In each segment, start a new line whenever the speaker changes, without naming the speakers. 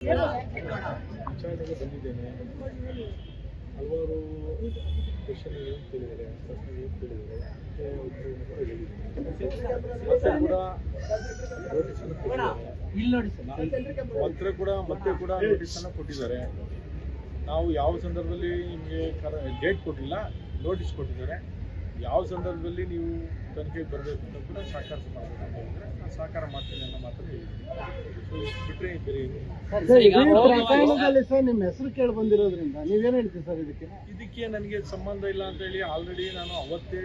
ವಿಚಾರಣೆಗೆ ಬಂದಿದ್ದೇನೆ. ಹಲವಾರು ಕ್ವಶನ್ಗಳು ಕೇಳಿದ್ದಾರೆ ಪ್ರಶ್ನೆಗಳು ಕೇಳಿದ್ದಾರೆ. ಮತ್ತೆ ಉತ್ತರವನ್ನು ಕೂಡ ಹೇಳಿದ್ದೀನಿ ಮತ್ತೆ ಕೂಡ ನೋಟಿಸನ್ನು ಕೊಟ್ಟಿದ್ದಾರೆ. ಮತ್ತೆ ಕೂಡ ಮತ್ತೆ ಕೂಡ ನೋಟಿಸನ್ನು ಕೊಟ್ಟಿದ್ದಾರೆ. ನಾವು ಯಾವ ಸಂದರ್ಭದಲ್ಲಿ ನಿಮಗೆ ಡೇಟ್ ಕೊಟ್ಟಿಲ್ಲ ನೋಟಿಸ್ ಕೊಟ್ಟಿದ್ದಾರೆ. ಯಾವ ಸಂದರ್ಭದಲ್ಲಿ ನೀವು ತನಿಖೆಗೆ ಬರಬೇಕು ಅಂತ ಕೂಡ ಸಹಕಾರ ಮಾಡಬೇಕು ಅಂತ ಹೇಳಿದ್ರೆ ನಾನು ಸಹಕಾರ ಮಾಡ್ತೀನಿ ಅನ್ನೋ ಮಾತ್ರ ಬಿಟ್ಟರೆ ಬೇರೆ
ಸರ್,
ನಿಮ್ಮ ಹೆಸರು ಕೇಳಿ ಬಂದಿರೋದ್ರಿಂದ ನೀವೇನು ಹೇಳ್ತೀರಿ ಸರ್ ಇದಕ್ಕೆ?
ಇದಕ್ಕೆ ನನಗೆ ಸಂಬಂಧ ಇಲ್ಲ ಅಂತ ಹೇಳಿ ಆಲ್ರೆಡಿ ನಾನು ಅವತ್ತೇ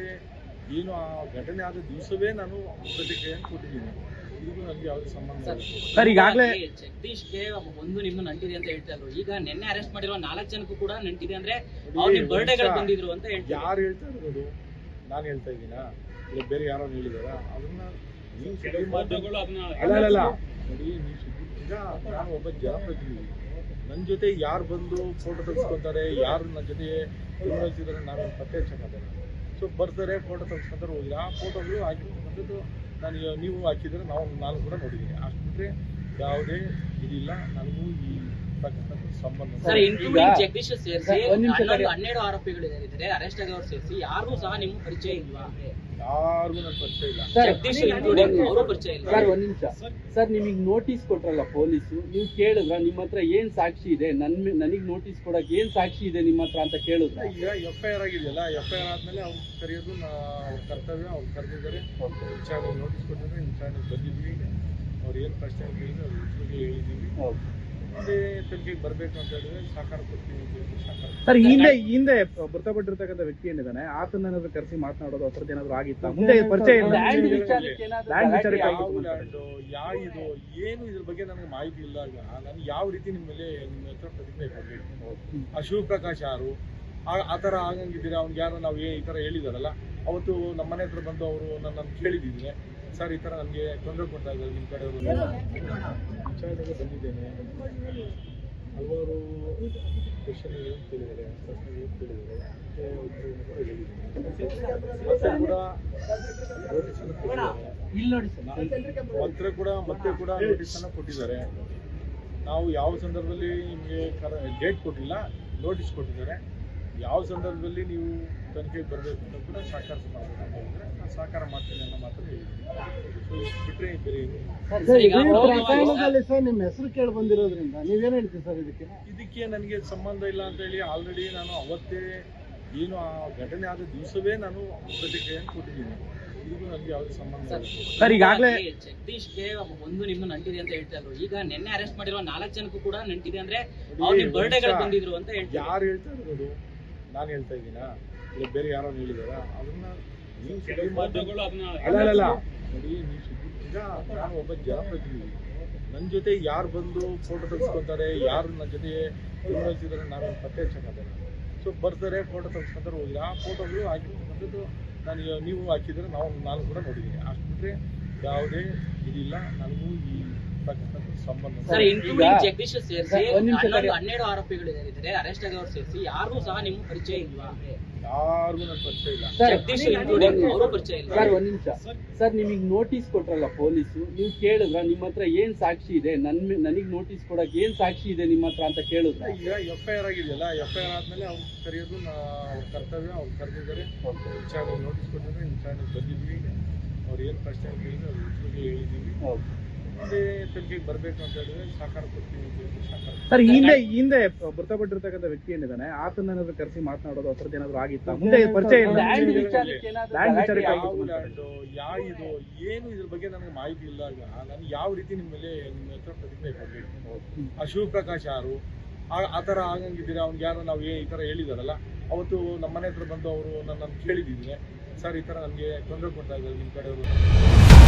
ಏನು ಆ ಘಟನೆ ಆದ ದಿವಸವೇ ನಾನು ಪ್ರತಿಕ್ರಿಯೆಯನ್ನು ಕೊಟ್ಟಿದ್ದೀನಿ. ಇದಕ್ಕೂ ನನಗೆ ಯಾವುದೇ ಸಂಬಂಧ
ಸರ್,
ಇಲ್ಲ.
ಸರ್, ಈಗಾಗ್ಲೇ-
ಜಗದೀಶ್ಗೆ ಒಂದು ನಿಮ್ಮ ನಂಟಿದೆ ಅಂತ ಹೇಳ್ತಾ ಇದ್ರು. ಈಗ ನಿನ್ನೆ ಅರೆಸ್ಟ್ ಮಾಡಿರೋ ನಾಲ್ಕು ಜನಕ್ಕೂ ಕೂಡ ನಂಟಿದೆ ಅಂದ್ರೆ ಅವ್ರು ನಿಮ್ ಬರ್ಡೇಗಳು ಬಂದಿದ್ರು ಅಂತ ಹೇಳ್ತಾರೆ
ಯಾರು ಹೇಳ್ತಾ ಇರೋದು? ನಾನು ಹೇಳ್ತಾ ಇದ್ದೀನಾ? ಇಲ್ಲ ಬೇರೆ ಯಾರೋ ಹೇಳಿದಾರ? ಅದನ್ನ ನೀವು ಅಲ್ಲ ಅಲ್ಲ, ಅಲ್ಲ. ನೋಡಿ ನೀವು ಸುದ್ದಿ ಈಗ ನಾನು ಒಬ್ಬ ಜನಪ್ರತಿನಿಧಿ. ನನ್ನ ಜೊತೆ ಯಾರು ಬಂದು ಫೋಟೋ ತೆಗೆಸ್ಕೊತಾರೆ ಯಾರು ನನ್ನ ಜೊತೆ ಕ್ರಿಮಿನಲ್ಸ್ ನಾನು ಪತ್ತೆ ಹಚ್ಚಕ್ಕಾಗಲ್ಲ ಸೊ ಬರ್ತಾರೆ ಫೋಟೋ ತೆಗೆಸ್ಕೊತಾರೆ ಹೋಗಿಲ್ಲ ಆ ಫೋಟೋಗಳು ಹಾಕಿರ್ತಕ್ಕಂಥದ್ದು ನಾನು ನೀವು ಹಾಕಿದ್ರೆ ನಾವು ನಾನು ಕೂಡ ನೋಡಿದ್ದೀನಿ. ಅಷ್ಟು ಬಿಟ್ಟರೆ ಯಾವುದೇ ಇದಿಲ್ಲ. ನನಗೂ ಈ
ಸರ್. ಇನ್ಕ್ಲೂಡಿಂಗ್ ಜಗದೀಶ್ ಸೇರಿಸಿ
ಸರ್, ಒಂದ್ ನಿಮಿಷ ತಡಿ.
ಹನ್ನೆರಡು ಆರೋಪಿಗಳು ಇದ್ದಾರೆ ಅರೆಸ್ಟ್ ಆದವರು ಸೇರಿಸಿ ಯಾರಿಗೂ ಸಹ ನಿಮ್ಮ ಪರಿಚಯ ಇಲ್ವಾ?
ಯಾರಿಗೂ ನನ್ನ ಪರಿಚಯ ಇಲ್ಲ.
ಸರ್,
ಜಗದೀಶ್ ಇನ್ಕ್ಲೂಡಿಂಗ್ ಅವರು ಪರಿಚಯ ಇಲ್ಲ
ಸರ್ ಒಂದ್ ನಿಮಿಷ. ಸರ್ ನಿಮಗೆ ನೋಟಿಸ್ ಕೊಟ್ರಲ್ಲ ಪೊಲೀಸು? ನೀವು ಕೇಳಿದ್ರ ನಿಮ್ಮ ಹತ್ರ ಏನ್ ಸಾಕ್ಷಿ ಇದೆ? ನನ್ ನನಗ್ ನೋಟಿಸ್ ಕೊಡಕ್ ಏನ್ ಸಾಕ್ಷಿ ಇದೆ ನಿಮ್ಮ ಹತ್ರ ಅಂತ ಕೇಳಿದ್ರ?
ಈಗ ಎಫ್ ಐ ಆರ್ ಆಗಿದೆಯಲ್ಲ ಎಫ್ ಐ ಆರ್ ಆದ್ಮೇಲೆ ಅವ್ರು ಕರೆಯೋದು ಅವ್ರ ಕರ್ತವ್ಯ ಅವ್ರು ಕರೆದಿದ್ದಾರೆ. ವಿಚಾರಣೆ ನೋಟಿಸ್ ಕೊಟ್ಟಿದ್ದಾರೆ ವಿಚಾರಣೆಗೆ ಬಂದಿದ್ವಿ ಅವ್ರು ಏನು ಪ್ರಶ್ನೆ ಕೇಳಿದ್ರೆ ಅವ್ರು ಉತ್ತರಗಳು ಹೇಳಿದ್ದೀವಿ.
ಸರ್ ಹಿಂದೆ ಹಿಂದೆ ಮೃತಪಟ್ಟಿರ್ತಕ್ಕಂಥ ವ್ಯಕ್ತಿ ಏನಿದ್ದಾನೆ ಆತನ ಏನಾದ್ರು ಕರೆಸಿ ಮಾತನಾಡೋದು ಆ ಥರದ್ದು ಏನಾದ್ರು ಆಗಿತ್ತಾ? ಮುಂದೆ ಪರಿಚಯ ಇಲ್ಲ.
ಲ್ಯಾಂಡ್
ವಿಚಾರಕ್ಕೆ ಆಗಿತ್ತು
ಯಾವ ಇದು ಏನು ಇದ್ರ ಬಗ್ಗೆ ನನಗೆ ಮಾಹಿತಿ ಇಲ್ಲ. ಈಗ ನಾನು ಯಾವ ರೀತಿ ನಿಮ್ಮ ಮೇಲೆ ನಿಮ್ಮ ಹತ್ರ ಪ್ರತಿಕ್ರಿಯೆ ಕೊಡ್ಬೇಕು? ಆ ಶಿವಪ್ರಕಾಶ್ ಯಾರು? ಆ- ಆ ಥರ ಆಗಂಗಿದ್ದೀರಾ? ಅವ್ನಿಗೆ ಯಾರು ನಾವು ಏ- ಈ ಥರ ಹೇಳಿದಾರಲ್ಲ ಅವತ್ತು ನಮ್ಮ ಮನೆ ಹತ್ರ ಬಂದು ಅವರು ನನ್ನನ್ನು ಕೇಳಿದ್ದೀನಿ ಸರ್ ಈ ಥರ ನಮಗೆ ತೊಂದರೆ ಕೊಡ್ತಾ ಇದ್ದಾರೆ ನಿಮ್ಮ ಕಡೆಯವರು ವಿಚಾರಣೆಗೆ ಬಂದಿದ್ದೇನೆ. ಹಲವಾರು ಕ್ವಶನ್ ಏನು ಕೇಳಿದ್ದಾರೆ ಪ್ರಶ್ನೆ ಏನು ಕೂಡ ಹೇಳಿದ್ದೀನಿ ಮತ್ತೆ ಕೂಡ ಮತ್ತೆ ಕೂಡ ಮತ್ತೆ ಕೂಡ ನೋಟಿಸನ್ನು ಕೊಟ್ಟಿದ್ದಾರೆ. ನಾವು ಯಾವ ಸಂದರ್ಭದಲ್ಲಿ ನಿಮಗೆ ಡೇಟ್ ಕೊಟ್ಟಿಲ್ಲ ನೋಟಿಸ್ ಕೊಟ್ಟಿದ್ದಾರೆ. ಯಾವ ಸಂದರ್ಭದಲ್ಲಿ ನೀವು ತನಿಖೆಗೆ ಬರಬೇಕು ಅಂತ ಕೂಡ ಸಹಕಾರ ನಾನು ಸಹಕಾರ ಮಾಡ್ತೀನಿ ಅನ್ನೋ ಇಷ್ಟು ಬಿಟ್ಟರೆ ಬೇರೆ
ಪ್ರಕರಣದಲ್ಲಿ ಸರ್ ನಿಮ್ಮ ಹೆಸರು ಕೇಳಿ ಬಂದಿರೋದ್ರಿಂದ ನೀವೇನ್ ಹೇಳ್ತೀರಿ ಸರ್ ಇದಕ್ಕೆ?
ಇದಕ್ಕೆ ನನಗೆ ಸಂಬಂಧ ಇಲ್ಲ ಅಂತ ಹೇಳಿ ಆಲ್ರೆಡಿ ನಾನು ಅವತ್ತೇ ಏನು ಆ ಘಟನೆ ಆದ ದಿವಸವೇ ನಾನು ಪ್ರತಿಕ್ರಿಯೆಯನ್ನು ಕೊಟ್ಟಿದ್ದೀನಿ. ಇದಕ್ಕೂ ನನಗೆ ಯಾವುದೇ ಸಂಬಂಧ ಇಲ್ಲ.
ಸರ್, ಈಗಾಗ್ಲೇ-
ಈ ಜಗದೀಶ್ಗೆ ಒಂದು ನಿಮ್ಮ ನಂಟಿದೆ ಅಂತ ಹೇಳ್ತಾ ಇದ್ರು. ಈಗ ನಿನ್ನೆ ಅರೆಸ್ಟ್ ಮಾಡಿರೋ ನಾಲ್ಕು ಜನಕ್ಕೂ ಕೂಡ ನಂಟಿದೆ ಅಂದ್ರೆ ಅವ್ರಿಗೆ ಬರ್ಡೇಗಳು ಬಂದಿದ್ರು ಅಂತ ಹೇಳ್ತಾರೆ
ಯಾರು ಹೇಳ್ತಾ ಇರೋದು ನಾನು ಹೇಳ್ತಾ ಇದ್ದೀನಾ? ಇಲ್ಲ ಬೇರೆ ಯಾರೋ ಹೇಳಿದಾರ? ಅದನ್ನ ನೀವು ಸುದ್ದಿ ಮಾಧ್ಯಮಗಳು ಅಲ್ಲ ಅಲ್ಲ, ನೋಡಿ ನೀವು ಸುದ್ದಿ ನಾನು ಒಬ್ಬ ಜನಪ್ರತಿನಿಧಿ ನನ್ನ ಜೊತೆ ಯಾರು ಬಂದು ಫೋಟೋ ತೆಗೆಸ್ಕೊತಾರೆ ಯಾರು ನನ್ನ ಜೊತೆ ಕ್ರಿಮಿನಲ್ಸ್ ನಾನು ಪತ್ತೆ ಹಚ್ಚಕ್ಕಾಗಲ್ಲ ಸೊ ಬರ್ತಾರೆ ಫೋಟೋ ತೆಗೆಸ್ಕೊತಾರೆ ಹೋಗಿಲ್ಲ ಆ ಫೋಟೋಗಳು ಹಾಕಿರ್ತಕ್ಕಂಥದ್ದು ನಾನು ನೀವು ಹಾಕಿದ್ರೆ ನಾವು ನಾನು ಕೂಡ ನೋಡಿದ್ದೀನಿ. ಅಷ್ಟು ಬಿಟ್ಟರೆ ಯಾವುದೇ ಇದಿಲ್ಲ. ನನಗೂ ಈ ಸಂಬಂಧ
ಸರ್. ಇನ್ಕ್ಲೂಡಿಂಗ್ ಜಗದೀಶ್ ಸೇರಿಸಿ ಹನ್ನೆರಡು ಆರೋಪಿಗಳು ಇದ್ದಾರೆ ಅರೆಸ್ಟ್ ಆಗಿರೋರು ಸೇರಿಸಿ ಯಾರಿಗೂ ಸಹ ನಿಮ್ಮ ಪರಿಚಯ ಇಲ್ವಾ?
ಯಾರಿಗೂ ನನ್ನ ಪರಿಚಯ ಇಲ್ಲ.
ಜಗದೀಶ್ ಇನ್ಕ್ಲೂಡಿಂಗ್ ಅವರು ಪರಿಚಯ ಇಲ್ಲ
ಸರ್ ಒಂದ್ ನಿಮಿಷ. ಸರ್ ನಿಮಗೆ ನೋಟಿಸ್ ಕೊಟ್ರಲ್ಲ ಪೊಲೀಸು? ನೀವು ಕೇಳಿದ್ರ ನಿಮ್ಮ ಹತ್ರ ಏನ್ ಸಾಕ್ಷಿ ಇದೆ? ನನ್ ನನಗ್ ನೋಟಿಸ್ ಕೊಡಕ್ ಏನ್ ಸಾಕ್ಷಿ ಇದೆ ನಿಮ್ಮ ಹತ್ರ ಅಂತ ಕೇಳಿದ್ರ?
ಈಗ ಎಫ್ ಐ ಆರ್ ಆಗಿದೆಯಲ್ಲ ಎಫ್ ಐ ಆರ್ ಆದ್ಮೇಲೆ ಅವ್ರು ಕರೆಯೋದು ನಾ- ಅವ್ರ ಕರ್ತವ್ಯ ಅವ್ರು ಕರೆದಿದ್ದಾರೆ. ವಿಚಾರಣೆ ನೋಟಿಸ್ ಕೊಟ್ಟಿದ್ರೆ ವಿಚಾರಣೆಗೆ ಬಂದಿದ್ವಿ ಅವ್ರು ಏನ್ ಪ್ರಶ್ನೆ ಕೇಳಿದ್ರೆ ಅವ್ರ ಹೇಳಿದ್ದೀವಿ.
ಸರ್ ಹಿಂದೆ ಹಿಂದೆ ಮೃತಪಟ್ಟಿರ್ತಕ್ಕಂಥ ವ್ಯಕ್ತಿ ಏನಿದ್ದಾನೆ ಆತನ ಏನಾದ್ರು ಕರೆಸಿ ಮಾತನಾಡೋದು ಆ ಥರದ್ದು ಏನಾದ್ರು ಆಗಿತ್ತಾ? ಮುಂದೆ ಪರಿಚಯ
ಯಾವ ಇದು ಏನು ಇದ್ರ ಬಗ್ಗೆ ನನಗೆ ಮಾಹಿತಿ ಇಲ್ಲ ಈಗ. ನಾನು ಯಾವ ರೀತಿ ನಿಮ್ಮ ಮೇಲೆ ನಿಮ್ಮ ಹತ್ರ ಪ್ರತಿಕ್ರಿಯೆ ಕೊಡಬೇಕು? ಆ ಶಿವಪ್ರಕಾಶ್ ಯಾರು? ಆ- ಥರ ಆಗಂಗಿದ್ದೀರಾ? ಅವ್ನಿಗೆ ಯಾರು ನಾವು ಏ- ಈ ಥರ ಹೇಳಿದಾರಲ್ಲ. ಅವತ್ತು ನಮ್ಮ ಮನೆ ಹತ್ರ ಬಂದು ಅವರು ನನ್ನ ಕೇಳಿದ್ದೀನಿ ಸರ್ ಈ ಥರ ನನಗೆ ತೊಂದರೆ ಕೊಡ್ತಾ ಇದ್ದಾರೆ ನಿಮ್ಮ ಕಡೆಯವರು.